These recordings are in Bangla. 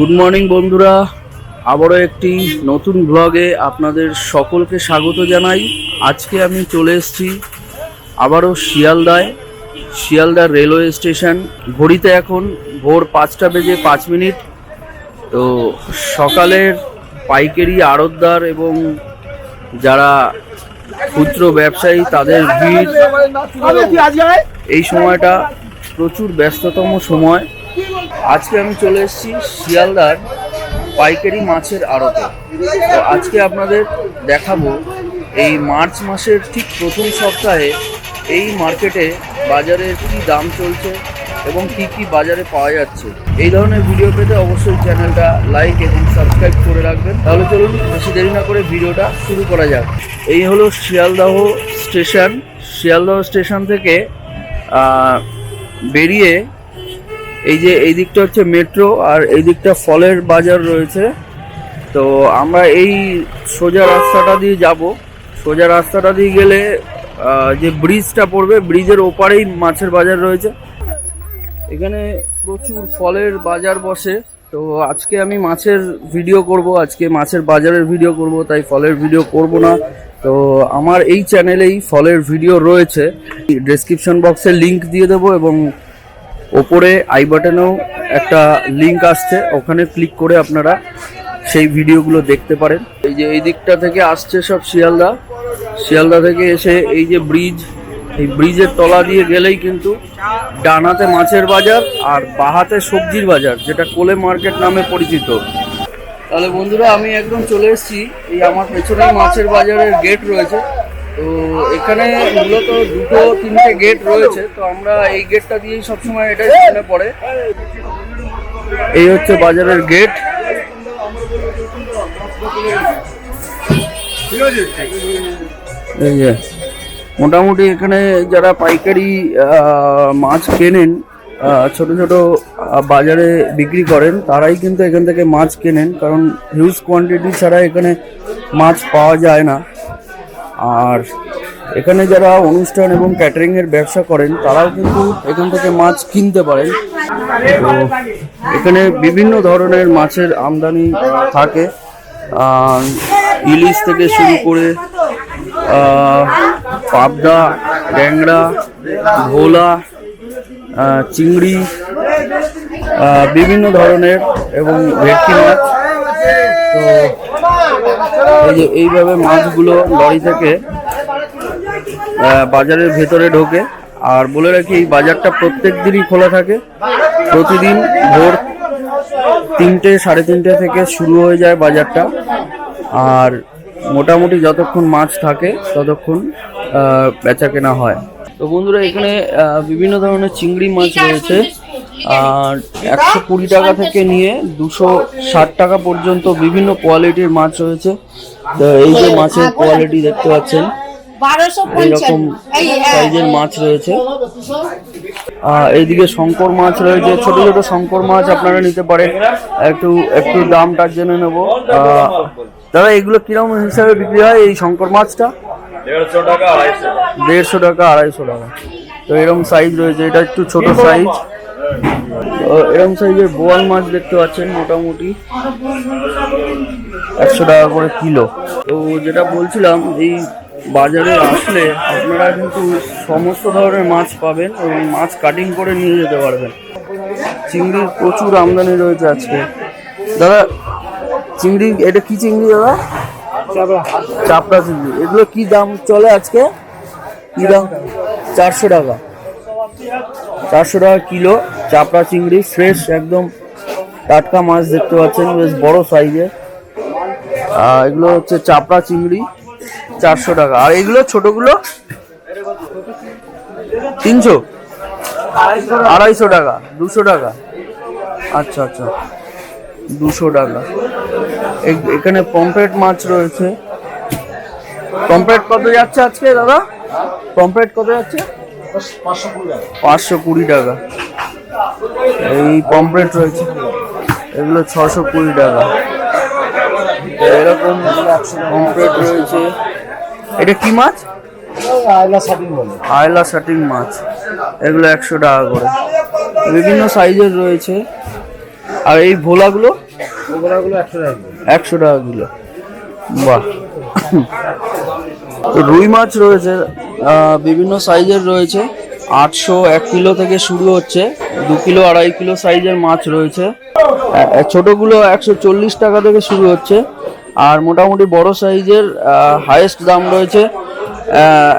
গুড মর্নিং বন্ধুরা আবারও একটি নতুন ব্লগে আপনাদের সকলকে স্বাগত জানাই আজকে আমি চলে এসেছি আবারও শিয়ালদায় শিয়ালদা রেলওয়ে স্টেশন ঘড়িতে এখন ভোর পাঁচটা বেজে পাঁচ মিনিট তো সকালের পাইকারি আড়তদার এবং যারা ক্ষুদ্র ব্যবসায়ী তাদের ভিড় এই সময়টা প্রচুর ব্যস্ততম সময় আজকে আমি চলে এসেছি শিয়ালদার পাইকারি মাছের আড়তে। তো আজকে আপনাদের দেখাবো এই মার্চ মাসের ঠিক প্রথম সপ্তাহে এই মার্কেটে বাজারের কী দাম চলছে এবং কী কী বাজারে পাওয়া যাচ্ছে। এই ধরনের ভিডিও পেতে অবশ্যই চ্যানেলটা লাইক এবং সাবস্ক্রাইব করে রাখবেন। তাহলে চলুন বেশি দেরি না করে ভিডিওটা শুরু করা যাক। এই হলো শিয়ালদাহ স্টেশন। শিয়ালদাহ স্টেশন থেকে বেরিয়ে এই যে এই দিকটা হচ্ছে মেট্রো আর এই দিকটা ফলের বাজার রয়েছে। তো আমরা এই সোজা রাস্তাটা দিয়ে যাব। সোজা রাস্তাটা দিয়ে গেলে যে ব্রিজটা পড়বে, ব্রিজের ওপারেই মাছের বাজার রয়েছে। এখানে প্রচুর ফলের বাজার বসে। তো আজকে আমি মাছের ভিডিও করব। আজকে মাছের বাজারের ভিডিও করব, তাই ফলের ভিডিও করব না। তো আমার এই চ্যানেলেই ফলের ভিডিও রয়েছে। ডেসক্রিপশন বক্সে লিংক দিয়ে দেবো এবং ওপরে আই বাটনেও একটা লিংক আসছে, ওখানে ক্লিক করে আপনারা সেই ভিডিওগুলো দেখতে পারেন। এই যে এই দিকটা থেকে আসছে সব শিয়ালদা। শিয়ালদা থেকে এসে এই যে ব্রিজ এই ব্রিজের তলা দিয়ে গেলেই কিন্তু ডানাতে মাছের বাজার আর বাহাতে সবজির বাজার, যেটা কোলে মার্কেট নামে পরিচিত। তাহলে বন্ধুরা, আমি একদম চলে এসেছি। এই আমার পেছনে মাছের বাজারের গেট রয়েছে। তো এখানে মূলত দুটো, তিনটে গেট রয়েছে, তো আমরা এই গেটটা দিয়েই সবসময় এটাই মনে পড়ে। এই হচ্ছে বাজারের গেট এই মোটামুটি এখানে যারা পাইকারি মাছ কেনেন ছোট ছোট বাজারে বিক্রি করেন, তারাই কিন্তু এখান থেকে মাছ কেনেন, কারণ হিউজ কোয়ান্টিটি ছাড়া এখানে মাছ পাওয়া যায় না। আর এখানে যারা অনুষ্ঠান এবং ক্যাটারিং এর ব্যবসা করেন, তারাও কিন্তু এখান থেকে মাছ কিনতে পারেন। তো এখানে বিভিন্ন ধরনের মাছের আমদানি থাকে। ইলিশ থেকে শুরু করে পাবদা ট্যাংরা ভোলা চিংড়ি বিভিন্ন ধরনের এবং ভেটকি মাছ। তো এই যে এইভাবে মাছগুলো লরি থেকে বাজারের ভেতরে ঢোকে। আর বলে রাখি, এই বাজারটা প্রত্যেক দিনই খোলা থাকে। প্রতিদিন ভোর তিনটে, সাড়ে তিনটে থেকে শুরু হয়ে যায় বাজারটা। আর মোটামুটি যতক্ষণ মাছ থাকে, ততক্ষণ বেচা কেনা হয়। তো বন্ধুরা, এখানে বিভিন্ন ধরনের চিংড়ি মাছ রয়েছে। আর একশো কুড়ি টাকা থেকে নিয়ে দুশো ষাট টাকা পর্যন্ত বিভিন্ন কোয়ালিটির মাছ রয়েছে। তো এই যে মাছের কোয়ালিটি দেখতে পাচ্ছেন এইরকম সাইজের মাছ রয়েছে। আহ, এইদিকে শঙ্কর মাছ রয়েছে ছোট ছোট শঙ্কর মাছ আপনারা নিতে পারেন। একটু একটু দামটা জেনে নেব। আহ, দাদা এগুলো কীরকম হিসাবে বিক্রি হয় এই শঙ্কর মাছটা? দেড়শো টাকা আড়াইশো। দেড়শো টাকা আড়াইশো টাকা। তো এরকম সাইজ রয়েছে এটা একটু ছোট সাইজ এরকম সাইজের বোয়াল মাছ দেখতে পাচ্ছেন মোটামুটি। একশো টাকা করে কিলো। তো যেটা বলছিলাম, এই বাজারে আসলে আপনারা কিন্তু সমস্ত ধরনের মাছ পাবেন এবং মাছ কাটিং করে নিয়ে যেতে পারবেন। চিংড়ির প্রচুর আমদানি রয়েছে আজকে। দাদা, চিংড়ি, এটা কি চিংড়ি দাদা? চাপড়া চিংড়ি। এগুলো কি দাম চলে আজকে? কি দাম? চারশো টাকা। চারশো টাকা কিলো চাপড়া চিংড়ি ফ্রেশ একদম টাটকা মাছ দেখতে পাচ্ছেন, বেশ বড় সাইজের এগুলো হচ্ছে চাপড়া চিংড়ি, চারশো টাকা। আর এগুলো ছোটগুলো? তিনশো? আড়াইশো টাকা, দুশো টাকা। আচ্ছা আচ্ছা। দুশো টাকা। এখানে পম্পলেট মাছ রয়েছে। পম্পলেট কত যাচ্ছে আজকে দাদা? পম্পলেট কত যাচ্ছে? পাঁচশো কুড়ি টাকা। এই পম্পলেট রয়েছে। এগুলো ছশো কুড়ি টাকা। এরকম পম্পলেট রয়েছে। এটা কি মাছ? আয়লা শাটিং মাছ। এগুলো একশো টাকা করে। বিভিন্ন সাইজের রয়েছে। আর এই ভোলাগুলো? ওগুলো একশো টাকা। একশো টাকা কিলো। বাহ। রুই মাছ রয়েছে বিভিন্ন সাইজের রয়েছে। আটশো এক কিলো থেকে শুরু হচ্ছে, দু কিলো আড়াই কিলো সাইজের মাছ রয়েছে। ছোটগুলো একশো চল্লিশ টাকা থেকে শুরু হচ্ছে, আর মোটামুটি বড় সাইজের হাইয়েস্ট দাম রয়েছে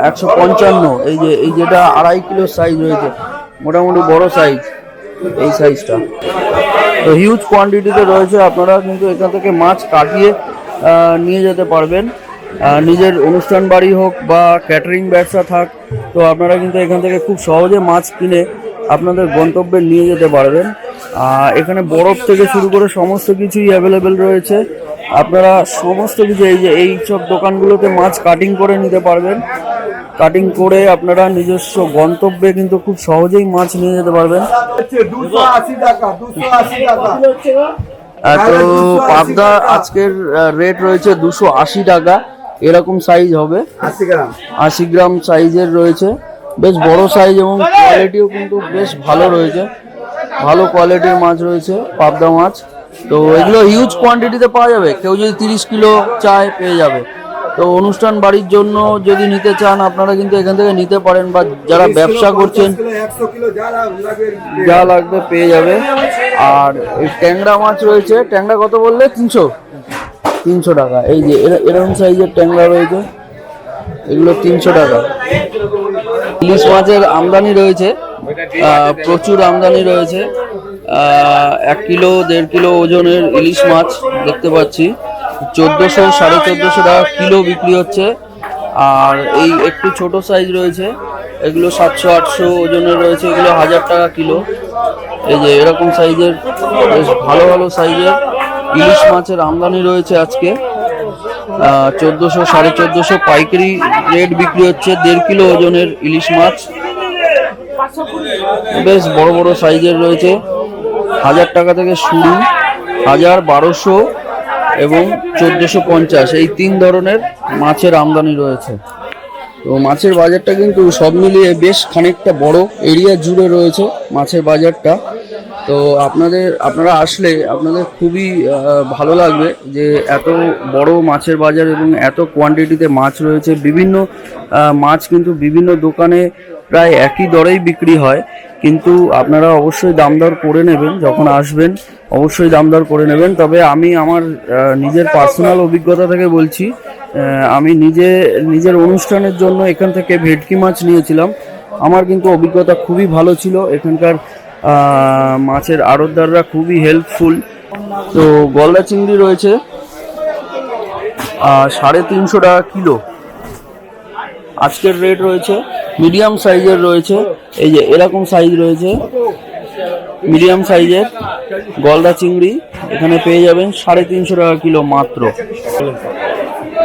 একশো পঞ্চান্ন। এই যে, এই যেটা আড়াই কিলো সাইজ রয়েছে, মোটামুটি বড় সাইজ এই সাইজটা তো হিউজ কোয়ান্টিটিতে রয়েছে, আপনারা কিন্তু এখান থেকে মাছ কাটিয়ে নিয়ে যেতে পারবেন। নিজের অনুষ্ঠান বাড়ি হোক বা ক্যাটারিং ব্যবসা থাক, তো আপনারা কিন্তু এখান থেকে খুব সহজে মাছ কিনে আপনাদের গন্তব্যে নিয়ে যেতে পারবেন। এখানে বরফ থেকে শুরু করে সমস্ত কিছুই অ্যাভেলেবেল রয়েছে। আপনারা সমস্ত কিছু এই যে, এই সব দোকানগুলোতে মাছ কাটিং করে নিতে পারবেন। কাটিং করে আপনারা নিজস্ব গন্তব্যে কিন্তু খুব সহজেই মাছ নিয়ে যেতে পারবেন। তো পাবদা আজকের রেট রয়েছে দুশো আশি টাকা। এরকম সাইজ হবে। আশি গ্রাম। আশি গ্রাম সাইজের রয়েছে। বেশ বড় সাইজ এবং কোয়ালিটিও কিন্তু বেশ ভালো রয়েছে। ভালো কোয়ালিটির মাছ রয়েছে পাবদা মাছ। তো এগুলো হিউজ কোয়ান্টিটিতে পাওয়া যাবে। কেউ যদি তিরিশ কিলো চায় পেয়ে যাবে। তো অনুষ্ঠান বাড়ির জন্য যদি নিতে চান আপনারা কিন্তু এখান থেকে নিতে পারেন বা যারা ব্যবসা করছেন যা লাগবে যা লাগবে পেয়ে যাবে। আর এই ট্যাংরা মাছ রয়েছে। ট্যাংরা কত বললে? তিনশো? তিনশো টাকা। এই যে এরা- এরকম সাইজের ট্যাংরা রয়েছে, এগুলো তিনশো টাকা। ইলিশ মাছের আমদানি রয়েছে প্রচুর আমদানি রয়েছে এক কিলো, দেড় কিলো ওজনের ইলিশ মাছ দেখতে পাচ্ছি। চোদ্দোশো, সাড়ে চোদ্দোশো টাকা কিলো বিক্রি হচ্ছে। আর এই একটু ছোট সাইজ রয়েছে, এগুলো সাতশো, আটশো ওজনের রয়েছে, এগুলো হাজার টাকা কিলো। এই যে এরকম সাইজের বেশ ভালো ভালো সাইজের ইলিশ মাছের আমদানি রয়েছে আজকে। চোদ্দোশো, সাড়ে চোদ্দোশো পাইকারি রেট বিক্রি হচ্ছে, দেড় কিলো ওজনের ইলিশ মাছ। বেশ বড় বড় সাইজের রয়েছে। হাজার টাকা থেকে শুরু, হাজার বারোশো এবং চোদ্দোশো পঞ্চাশ। এই তিন ধরনের মাছের আমদানি রয়েছে। তো মাছের বাজারটা কিন্তু সব মিলিয়ে বেশ খানিকটা বড়। এরিয়া জুড়ে রয়েছে মাছের বাজারটা। তো আপনাদের, আপনারা আসলে আপনাদের খুবই ভালো লাগবে যে এত বড় মাছের বাজার এবং এত কোয়ান্টিটিতে মাছ রয়েছে। বিভিন্ন মাছ কিন্তু বিভিন্ন দোকানে প্রায় একই দরেই বিক্রি হয়। কিন্তু আপনারা অবশ্যই দামদর করে নেবেন যখন আসবেন, অবশ্যই দামদর করে নেবেন। তবে আমি আমার নিজের পার্সোনাল অভিজ্ঞতা থেকে বলছি আমি নিজে, নিজের অনুষ্ঠানের জন্য এখান থেকে ভেটকি মাছ নিয়েছিলাম। আমার কিন্তু অভিজ্ঞতা খুবই ভালো ছিল। এখানকার মাছের আড়তদাররা খুবই হেল্পফুল তো গলদা চিংড়ি রয়েছে সাড়ে তিনশো টাকা কিলো। আজকের রেট রয়েছে মিডিয়াম সাইজের রয়েছে। এই যে এরকম সাইজ রয়েছে মিডিয়াম সাইজের গলদা চিংড়ি। এখানে পেয়ে যাবেন সাড়ে তিনশো টাকা কিলো মাত্র।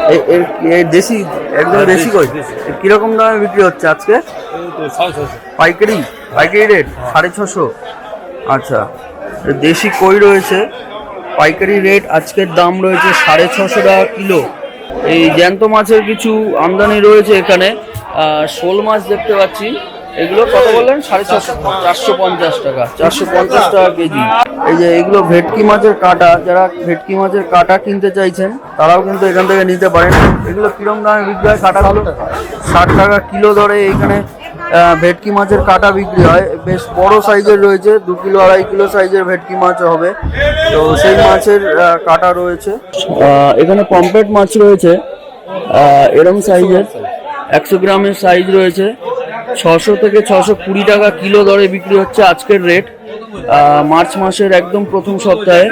এ- এর- এর দেশি একদম দেশি কই? কীরকম দামে বিক্রি হচ্ছে আজকে? পাইকারি? পাইকারি রেট সাড়ে ছশো আচ্ছা। দেশি কই রয়েছে? পাইকারি রেট আজকের দাম রয়েছে সাড়ে ছশো টাকা কিলো। এই জ্যান্ত মাছের কিছু আমদানি রয়েছে এখানে। শোল মাছ দেখতে পাচ্ছি। এগুলো কত বললেন? সাড়ে ছশো চারশো পঞ্চাশ টাকা। চারশো পঞ্চাশ টাকা কেজি। এই যে এগুলো ভেটকি মাছের কাটা, যারা ভেটকি মাছের কাটা কিনতে চাইছেন, তারাও কিন্তু এখান থেকে নিতে পারেন। এগুলো কিরম দামে বিক্রি হয়? কাটাগুলো ষাট টাকা কিলো দরে এখানে ভেটকি মাছের কাটা বিক্রি হয়। বেশ বড় সাইজের রয়েছে, দু কিলো, আড়াই কিলো সাইজের ভেটকি মাছ হবে। তো সেই মাছের কাটা রয়েছে। এখানে পম্পেট মাছ রয়েছে। এরম সাইজের। একশো গ্রামের সাইজ রয়েছে। ছশো থেকে ছশো কুড়ি টাকা কিলো দরে বিক্রি হচ্ছে আজকের রেট মার্চ মাসের একদম প্রথম সপ্তাহে।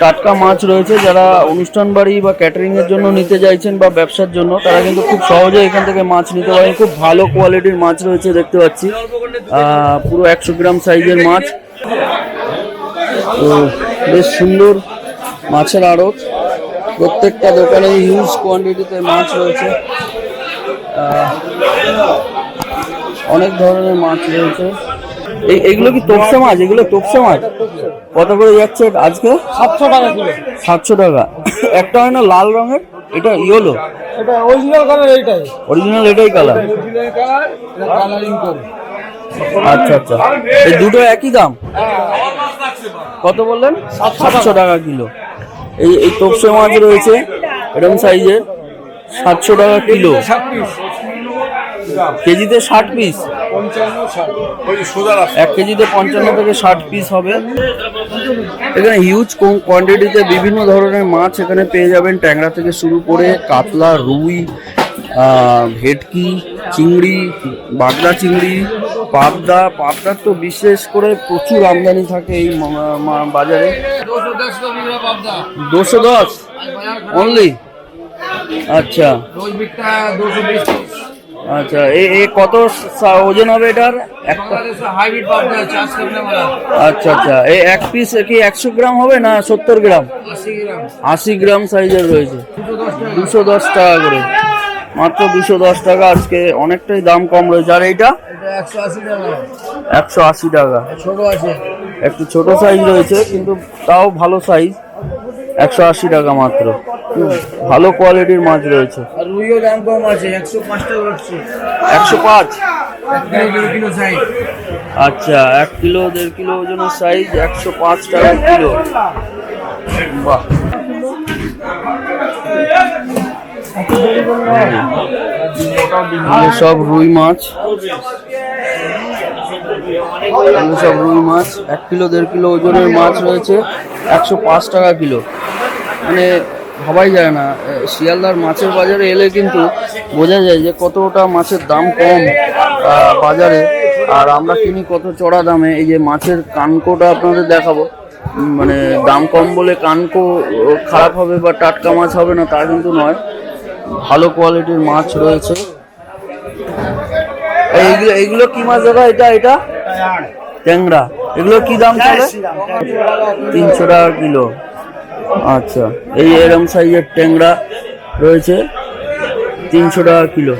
টাটকা মাছ রয়েছে যারা অনুষ্ঠান বাড়ি বা ক্যাটারিং এর জন্য নিতে চাইছেন বা ব্যবসার জন্য, তারা কিন্তু খুব সহজে এখান থেকে মাছ নিতে পারেন। খুব ভালো কোয়ালিটির মাছ রয়েছে দেখতে পাচ্ছি। পুরো একশো গ্রাম সাইজের মাছ। তো বেশ সুন্দর মাছের আড়ত। প্রত্যেকটা দোকানে হিউজ কোয়ান্টিটিতে মাছ রয়েছে। অনেক ধরনের মাছ রয়েছে। এই এগুলো কি তোপসা মাছ? এগুলো তোপসা মাছ? কত করে যাচ্ছে আজকে? সাতশো টাকা কিলো। সাতশো টাকা। একটা হয় না লাল রঙের? এটা ইয়েলো? এটা অরিজিনাল কালার এইটাই। অরিজিনাল এটাই কালার করে। আচ্ছা আচ্ছা। এই দুটো একই দাম? কত বললেন? সাতশো টাকা। কিলো। এই এই তোপসে মাছ রয়েছে এরকম সাইজের সাতশো টাকা কিলো। কেজিতে ষাট পিস এক কেজিতে পঞ্চান্ন থেকে ষাট পিস হবে। এখানে হিউজ কোয়ান্টিটিতে বিভিন্ন ধরনের মাছ এখানে পেয়ে যাবেন। ট্যাংরা থেকে শুরু করে কাতলা রুই ভেটকি চিংড়ি বাগদা চিংড়ি পাবদা। পাবদার তো বিশেষ করে প্রচুর আমদানি থাকে এই বাজারে। দুশো দশ? অনলি আচ্ছা রোজ বিকটা দুশো বিশ আচ্ছা এ এ কত ওজন হবে এটার? আচ্ছা আচ্ছা এই এক পিস কি একশো গ্রাম হবে না সত্তর গ্রাম? আশি গ্রাম। সাইজের রয়েছে। দুশো দশ টাকা। করে। মাত্র দুশো দশ টাকা আজকে অনেকটাই দাম কম রয়েছে। আর এইটা? একশো আশি টাকা। একশো আশি টাকা। ছোট আছে। একটু ছোট সাইজ রয়েছে কিন্তু তাও ভালো সাইজ। একশো আশি টাকা মাত্র। ভালো কোয়ালিটির মাছ রয়েছে। রুইও দাম কম আছে একশো পাঁচ টাকা হচ্ছে। একশো পাঁচ? আচ্ছা এক কিলো দেড় কিলো ওজনের সাইজ একশো পাঁচ টাকা কিলো। বাহ। সব রুই মাছ। সব রুই মাছ। এক কিলো দেড় কিলো ওজনের মাছ রয়েছে একশো পাঁচ টাকা কিলো। মানে ভাবাই যায় না। শিয়ালদার মাছের বাজারে এলে কিন্তু বোঝা যায় যে কতটা মাছের দাম কম বাজারে। আর আমরা কিনি কত চড়া দামে, এই যে মাছের কানকোটা আপনাদের দেখাবো। মানে দাম কম বলে কানকো খারাপ হবে বা টাটকা মাছ হবে না, তা কিন্তু নয়। ভালো কোয়ালিটির মাছ রয়েছে। এইগুলো এইগুলো কি মাছ দাদা? এটা এটা? ট্যাংরা। এগুলো কি দাম তিনশো টাকা কিলো। আচ্ছা এই এরম সাইজের ট্যাংরা রয়েছে তিনশো টাকা কিলো।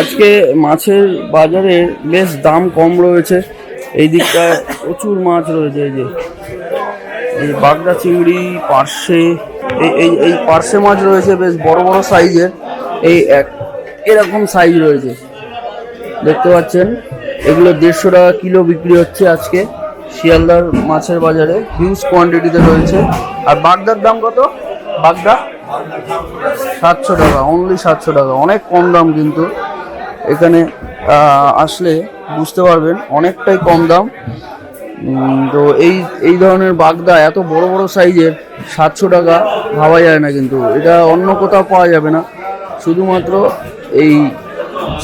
আজকে মাছের বাজারে বেশ দাম কম রয়েছে, এই দিকটায় প্রচুর মাছ রয়েছে, এই যে। এই বাগদা চিংড়ি, পার্শে, এই এই এই পার্শে মাছ রয়েছে বেশ বড় বড় সাইজের এই এক, এরকম সাইজ রয়েছে। দেখতে পাচ্ছেন, এগুলো দেড়শো টাকা কিলো বিক্রি হচ্ছে আজকে। শিয়ালদার মাছের বাজারে হিউজ কোয়ান্টিটিতে রয়েছে। আর বাগদার দাম কত? বাগদা? সাতশো টাকা অনলি সাতশো টাকা। অনেক কম দাম কিন্তু। এখানে আসলে বুঝতে পারবেন, অনেকটাই কম দাম। তো এই এই ধরনের বাগদা এত বড় বড় সাইজের, সাতশো টাকা ভাবা যায় না কিন্তু। এটা অন্য কোথাও পাওয়া যাবে না। শুধুমাত্র এই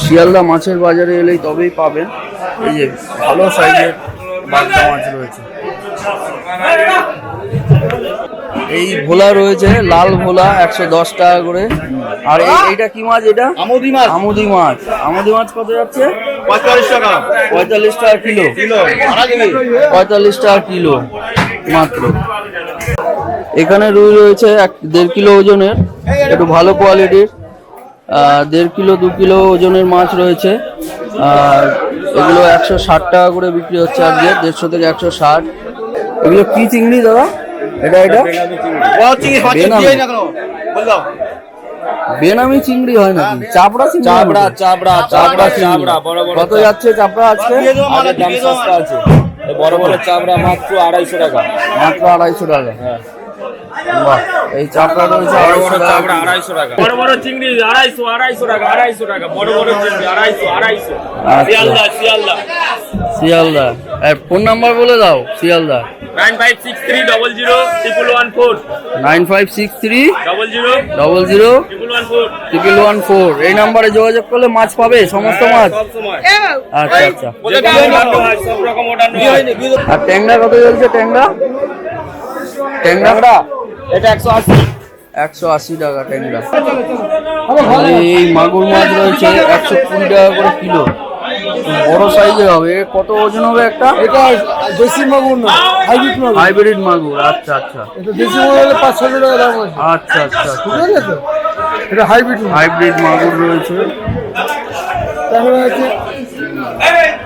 শিয়ালদা মাছের বাজারে এলেই তবেই পাবেন। এই যে, ভালো সাইজের রয়েছে। এই ভোলা রয়েছে লাল ভোলা একশো দশ টাকা করে। আর এই- এইটা কি মাছ এটা? আমুদি মাছ। আমুদি মাছ। আমুদি মাছ কত যাচ্ছে? পঁয়তাল্লিশ টাকা। পঁয়তাল্লিশ টাকা কিলো। কিলো। পঁয়তাল্লিশ টাকা কিলো মাত্র। এখানে রুই রয়েছে এক দেড় কিলো ওজনের। একটু ভালো কোয়ালিটির দেড় কিলো দু কিলো ওজনের মাছ রয়েছে। আর এগুলো একশো ষাট টাকা করে বিক্রি হচ্ছে আজকে দেড়শো থেকে একশো ষাট। এগুলো কি চিংড়ি দাদা? এটা এটা? বেনামি। বেনামি চিংড়ি হয় নাকি? চাপড়া চিংড়ি চাপড়া চাপড়া চাপড়া চাপড়া বড় বড় কত যাচ্ছে চাপড়া আজকে? দাম সস্তা আছে। বড় বড় চাপড়া মাত্র আড়াইশো টাকা। মাত্র আড়াইশো টাকা। বাহ এই চাপড়া রয়েছে বড় আড়াইশো বড় টাকা। বড় বড় চিংড়ি আড়াইশো আড়াইশো টাকা আড়াইশো টাকা বড় বড় চিংড়ি আড়াইশো আড়াইশো। আচ্ছা। শিয়ালদা শিয়ালদা। শিয়ালদা। ফোন নাম্বার বলে দাও Sealdah. Nine five six three double zero triple one four. Nine five six three double zero double zero triple one four. Triple one four. এই নাম্বারে যোগাযোগ করলে মাছ পাবে সমস্ত মাছ? আচ্ছা আচ্ছা। হয় হয়। আর ট্যাংরা কত চলছে ট্যাংরা? ট্যাংরা? এটা একশো আশি। একশো আশি টাকা ট্যাংরা। আর এই মাগুর মাছ রয়েছে একশো কুড়ি টাকা করে কিলো। বড় সাইজের হবে। কত ওজন হবে একটা? এটা দেশি মাগুর না হাইব্রিড মাগুর। হাইব্রিড মাগুর আচ্ছা আচ্ছা। এটা দেশি মাগুর হলে পাঁচ ছশো টাকা দাম আছে। আচ্ছা আচ্ছা ঠিক আছে তো? এটা হাইব্রিড হাইব্রিড মাগুর রয়েছে। তারপরে আছে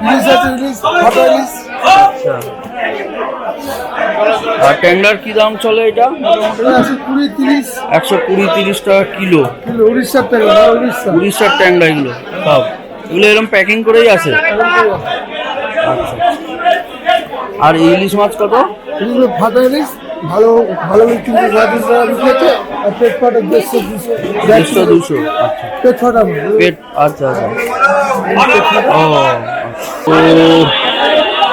ইলিশ আছে ইলিশ ফাটা ইলিশ। আচ্ছা। আর ট্যাংরার কি দাম চলে এটা একশো কুড়ি তিরিশ। টাকা কিলো। উড়িষ্যার উড়িষ্যার? ট্যাংরা এগুলো সব। এগুলো এরকম প্যাকিং করেই আছে আচ্ছা আর ইলিশ মাছ কত? ফাটা ইলিশ ভালো ভালো বিক্রি হচ্ছে আর পেট ফাটা দেড়শো দুশো। দেড়শো দুশো আচ্ছা। পেট ফাটা পেট আচ্ছা আচ্ছা। ও তো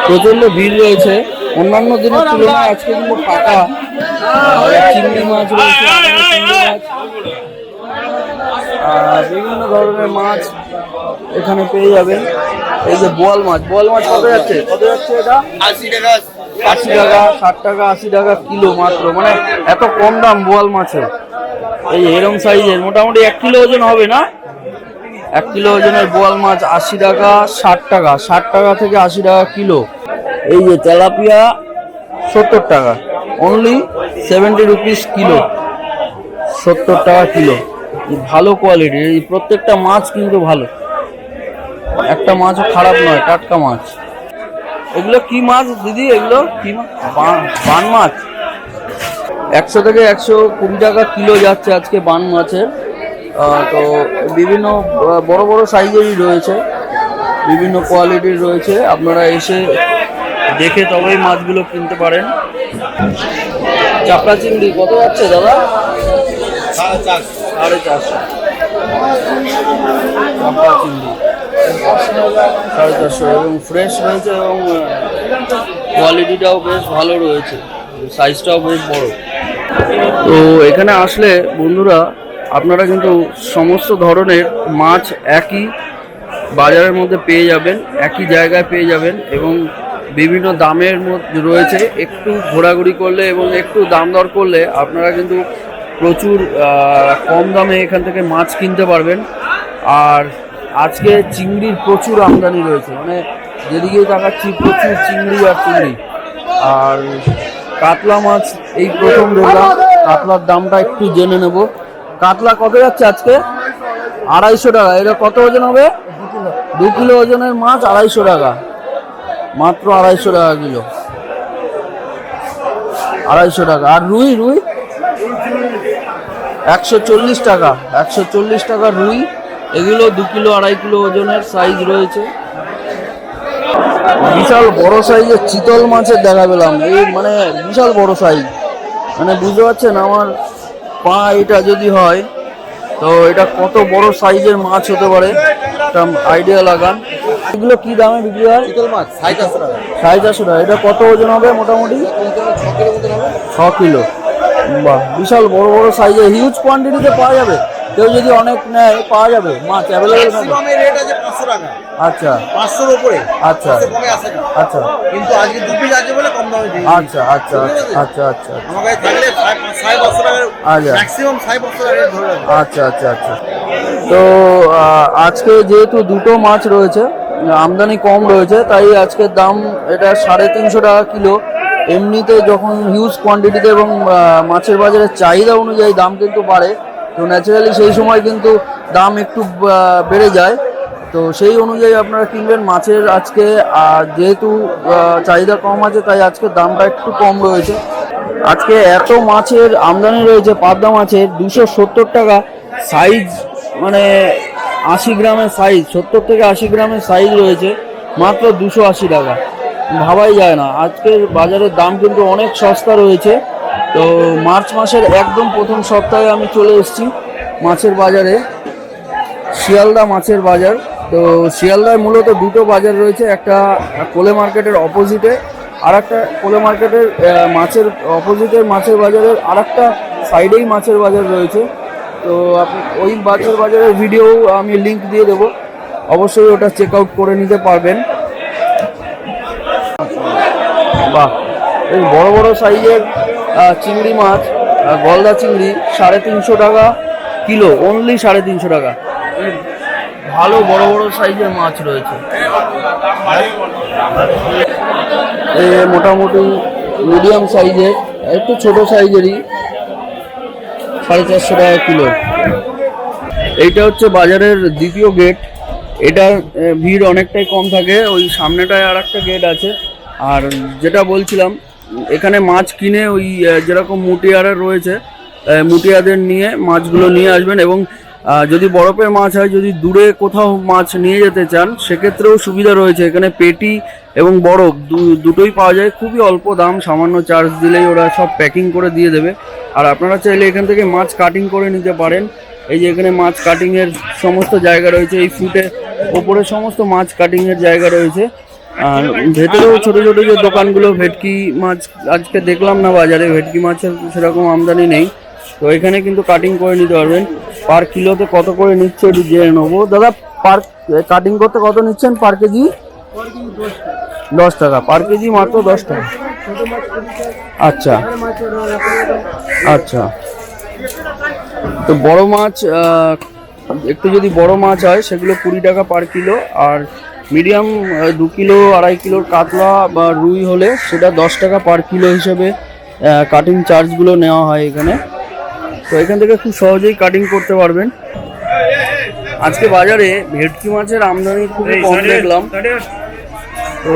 প্রচণ্ড ভিড় রয়েছে। অন্যান্য দিনের তুলনায় আজকে কিন্তু আর চিংড়ি মাছ রয়েছে বিভিন্ন ধরনের মাছ এখানে পেয়ে যাবেন। এই যে বোয়াল মাছ বোয়াল মাছ কত যাচ্ছে? কত যাচ্ছে এটা? আশি টাকা। আশি টাকা ষাট টাকা আশি টাকা কিলো মাত্র। মানে এত কম দাম বোয়াল মাছের এই এরম সাইজের মোটামুটি এক কিলো ওজন হবে না? এক কিলো ওজনের বোয়াল মাছ আশি টাকা ষাট টাকা। ষাট টাকা থেকে আশি টাকা কিলো। এই যে তেলাপিয়া সত্তর টাকা। অনলি সেভেন্টি রুপিস কিলো সত্তর টাকা কিলো ভালো কোয়ালিটির এই প্রত্যেকটা মাছ কিন্তু ভালো। একটা মাছও খারাপ নয় টাটকা মাছ। এগুলো কি মাছ দিদি? এগুলো কি বান- মাছ। একশো থেকে একশো কুড়ি টাকা কিলো যাচ্ছে আজকে বান মাছের। তো বিভিন্ন বড় বড় সাইজেরই রয়েছে। বিভিন্ন কোয়ালিটির রয়েছে। আপনারা এসে দেখে তবেই মাছগুলো কিনতে পারেন। চাপড়া চিংড়ি কত যাচ্ছে দাদা? সাড়ে চারশো। সাড়ে চারশো। চাপড়া চিংড়ি। সাড়ে চারশো। এবং ফ্রেশ রয়েছে এবং কোয়ালিটিটাও বেশ ভালো রয়েছে। সাইজটাও বেশ বড়। তো এখানে আসলে বন্ধুরা আপনারা কিন্তু সমস্ত ধরনের মাছ একই বাজারের মধ্যে পেয়ে যাবেন একই জায়গায় পেয়ে যাবেন এবং বিভিন্ন দামের মধ্যে রয়েছে। একটু ঘোরাঘুরি করলে এবং একটু দাম দর করলে আপনারা কিন্তু প্রচুর কম দামে এখান থেকে মাছ কিনতে পারবেন। আর আজকে চিংড়ির প্রচুর আমদানি রয়েছে। মানে যেদিকেই তাকাচ্ছি প্রচুর চিংড়ি আর চিংড়ি। আর কাতলা মাছ এই প্রথম দেখলাম কাতলার দামটা একটু জেনে নেব। কাতলা কত যাচ্ছে আজকে? আড়াইশো টাকা। এটা কত ওজন হবে? দু কিলো ওজনের মাছ আড়াইশো টাকা। মাত্র আড়াইশো টাকা কিলো। আড়াইশো টাকা। আর রুই রুই? একশো চল্লিশ টাকা। একশো চল্লিশ টাকা রুই। এগুলো দু কিলো, আড়াই কিলো ওজনের সাইজ রয়েছে। বিশাল বড় সাইজের চিতল মাছের দেখা পেলাম। এই মানে বিশাল বড় সাইজ মানে বুঝতে পারছেন? আমার পা এটা যদি হয় তো এটা কত বড় সাইজের মাছ হতে পারে? একটা আইডিয়া লাগান। এগুলো কি দামে বিক্রি হয়? সাড়ে চারশো টাকা এটা কত ওজন হবে মোটামুটি? ছ কিলো মতন ছ কিলো। বাহ বিশাল বড় বড় সাইজের হিউজ কোয়ান্টিটিতে পাওয়া যাবে? কেউ যদি অনেক নেয় পাওয়া যাবে? মাছ অ্যাভেলেবেল থাকে ম্যাক্সিমাম রেট আছে পাঁচশো টাকা। আচ্ছা। পাঁচশোর উপরে। আচ্ছা। কমে আসে না। আচ্ছা। কিন্তু আজকে দু পিস আছে বলে কম দামে দিই আচ্ছা আচ্ছা আচ্ছা আচ্ছা আচ্ছা। আমার কাছে থাকলে সাড়ে পাঁচ- সাড়ে পাঁচশো টাকা। ম্যাক্সিমাম সাড়ে পাঁচশো টাকা rate ধরে আচ্ছা আচ্ছা আচ্ছা। তো আজকে যেহেতু দুটো মাছ রয়েছে আমদানি কম রয়েছে তাই আজকের দাম এটা সাড়ে তিনশো টাকা কিলো। এমনিতে যখন হিউজ কোয়ান্টিটিতে এবং মাছের বাজারে চাহিদা অনুযায়ী দাম কিন্তু বাড়ে তো ন্যাচারালি সেই সময় কিন্তু দাম একটু বেড়ে যায়। তো সেই অনুযায়ী আপনারা কিনবেন মাছের আজকে। যেহেতু চাহিদা কম আছে, তাই আজকে দামটা একটু কম রয়েছে। আজকে এত মাছের আমদানি রয়েছে, পাবদা মাছের, দুশো সত্তর টাকা। সাইজ মানে আশি গ্রামের সাইজ, সত্তর থেকে আশি গ্রামের সাইজ রয়েছে। মাত্র দুশো আশি টাকা। ভাবাই যায় না। আজকের বাজারের দাম কিন্তু অনেক সস্তা রয়েছে। তো মার্চ মাসের একদম প্রথম সপ্তাহে আমি চলে এসেছি মাছের বাজারে, শিয়ালদা মাছের বাজার। তো শিয়ালদায় মূলত দুটো বাজার রয়েছে, একটা কোলে মার্কেটের অপোজিটে আর একটা কোলে মার্কেটের মাছের অপোজিটের মাছের বাজারের আর একটা সাইডেই মাছের বাজার রয়েছে। তো আপনি ওই মাছের বাজারের ভিডিও আমি লিংক দিয়ে দেবো, অবশ্যই ওটা চেক আউট করে নিতে পারবেন। বাহ, এই বড় বড় সাইজের চিংড়ি মাছ গলদা চিংড়ি, সাড়ে তিনশো টাকা কিলো অনলি সাড়ে তিনশো টাকা। ভালো, বড় বড় সাইজের মাছ রয়েছে। মোটামুটি মিডিয়াম সাইজের একটু ছোট সাইজেরই সাড়ে চারশো টাকা কিলো। এইটা হচ্ছে বাজারের দ্বিতীয় গেট এটা ভিড় অনেকটাই কম থাকে, ওই সামনেটায় আর একটা গেট আছে। আর যেটা বলছিলাম এখানে মাছ কিনে ওই যেরকম মুটিয়ারা রয়েছে মুটিয়াদের নিয়ে মাছগুলো নিয়ে আসবেন এবং যদি বরফের মাছ হয়, যদি দূরে কোথাও মাছ নিয়ে যেতে চান, সেক্ষেত্রেও সুবিধা রয়েছে। এখানে পেটি এবং বরফ দুটোই পাওয়া যায়। খুবই অল্প দাম, সামান্য চার্জ দিলেই ওরা সব প্যাকিং করে দিয়ে দেবে। আর আপনারা চাইলে এখান থেকে মাছ কাটিং করে নিতে পারেন। এই যে এখানে মাছ কাটিংয়ের সমস্ত জায়গা রয়েছে, এই ফুটে ওপরে সমস্ত মাছ কাটিংয়ের জায়গা রয়েছে। আর ভেতরেও ছোট ছোট যে দোকানগুলো, ভেটকি মাছ, আজকে দেখলাম না বাজারে ভেটকি মাছের সেরকম আমদানি নেই। তো এখানে কিন্তু কাটিং করে নিতে পারবেন। পার কিলোতে কত করে নিচ্ছে একটু জেনে নেব। দাদা পার কাটিং করতে কত নিচ্ছেন পার কেজি? দশ টাকা। পার কেজি মাত্র দশ টাকা। আচ্ছা। আচ্ছা। তো বড় মাছ একটু যদি বড় মাছ হয়, সেগুলো কুড়ি টাকা পার কিলো আর মিডিয়াম দু কিলো আড়াই কিলোর কাতলা বা রুই হলে সেটা দশ টাকা পার কিলো হিসেবে কাটিং চার্জগুলো নেওয়া হয় এখানে। তো এখান থেকে খুব সহজেই কাটিং করতে পারবেন। আজকে বাজারে ভেটকি মাছের আমদানি খুবই কম দেখলাম। তো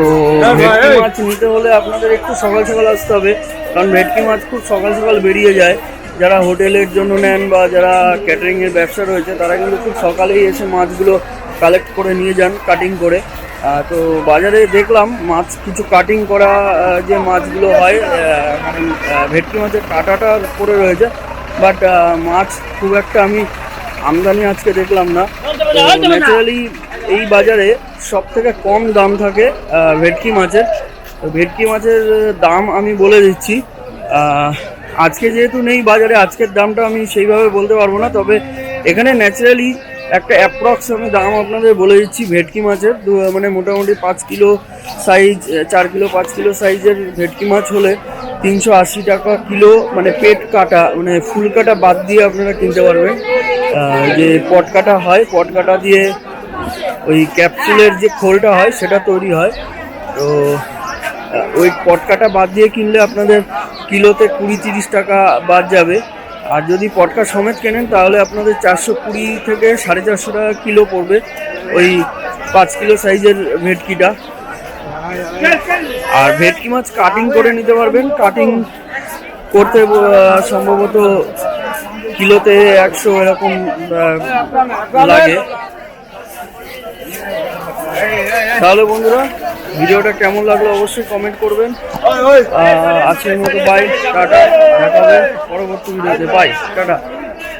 ভেটকি মাছ নিতে হলে আপনাদের একটু সকাল সকাল আসতে হবে। কারণ ভেটকি মাছ খুব সকাল সকাল বেরিয়ে যায়। যারা হোটেলের জন্য নেন বা যারা ক্যাটারিংয়ের ব্যবসা রয়েছে তারা কিন্তু খুব সকালেই এসে মাছগুলো কালেক্ট করে নিয়ে যান কাটিং করে। তো বাজারে দেখলাম মাছ কিছু কাটিং করা যে মাছগুলো হয় মানে, ভেটকি মাছের কাটাটা পড়ে রয়েছে। বাট মাছ খুব একটা আমি আমদানি আজকে দেখলাম না। ন্যাচারালি এই বাজারে সব থেকে কম দাম থাকে ভেটকি মাছের। ভেটকি মাছের দাম আমি বলে দিচ্ছি। আজকে যেহেতু নেই বাজারে আজকের দামটা আমি সেইভাবে বলতে পারব না। তবে এখানে ন্যাচারালি একটা অ্যাপ্রক্স আমি দাম আপনাদের বলে দিচ্ছি, ভেটকি মাছের। মানে মোটামুটি পাঁচ কিলো সাইজ চার কিলো, পাঁচ কিলো সাইজের ভেটকি মাছ হলে তিনশো আশি টাকা কিলো মানে পেট কাটা মানে ফুল কাটা বাদ দিয়ে আপনারা কিনতে পারবেন। যে পট কাটা হয়, পট কাটা দিয়ে ওই ক্যাপসুলের যে খোলটা হয়, সেটা তৈরি হয়। তো ওই পটকাটা বাদ দিয়ে কিনলে আপনাদের কিলোতে কুড়ি তিরিশ টাকা বাদ যাবে। আর যদি পটকা সমেত কেনেন, তাহলে আপনাদের চারশো কুড়ি থেকে সাড়ে চারশো টাকা কিলো পড়বে ওই পাঁচ কিলো সাইজের ভেটকিটা। আর ভেটকি মাছ কাটিং করে নিতে পারবেন। কাটিং করতে সম্ভবত কিলোতে একশো এরকম লাগে। তাহলে বন্ধুরা ভিডিওটা কেমন লাগল অবশ্যই কমেন্ট করবেন। আজকের মতো বাই টাটা। দেখা হবে পরবর্তী ভিডিওতে। Bye tata.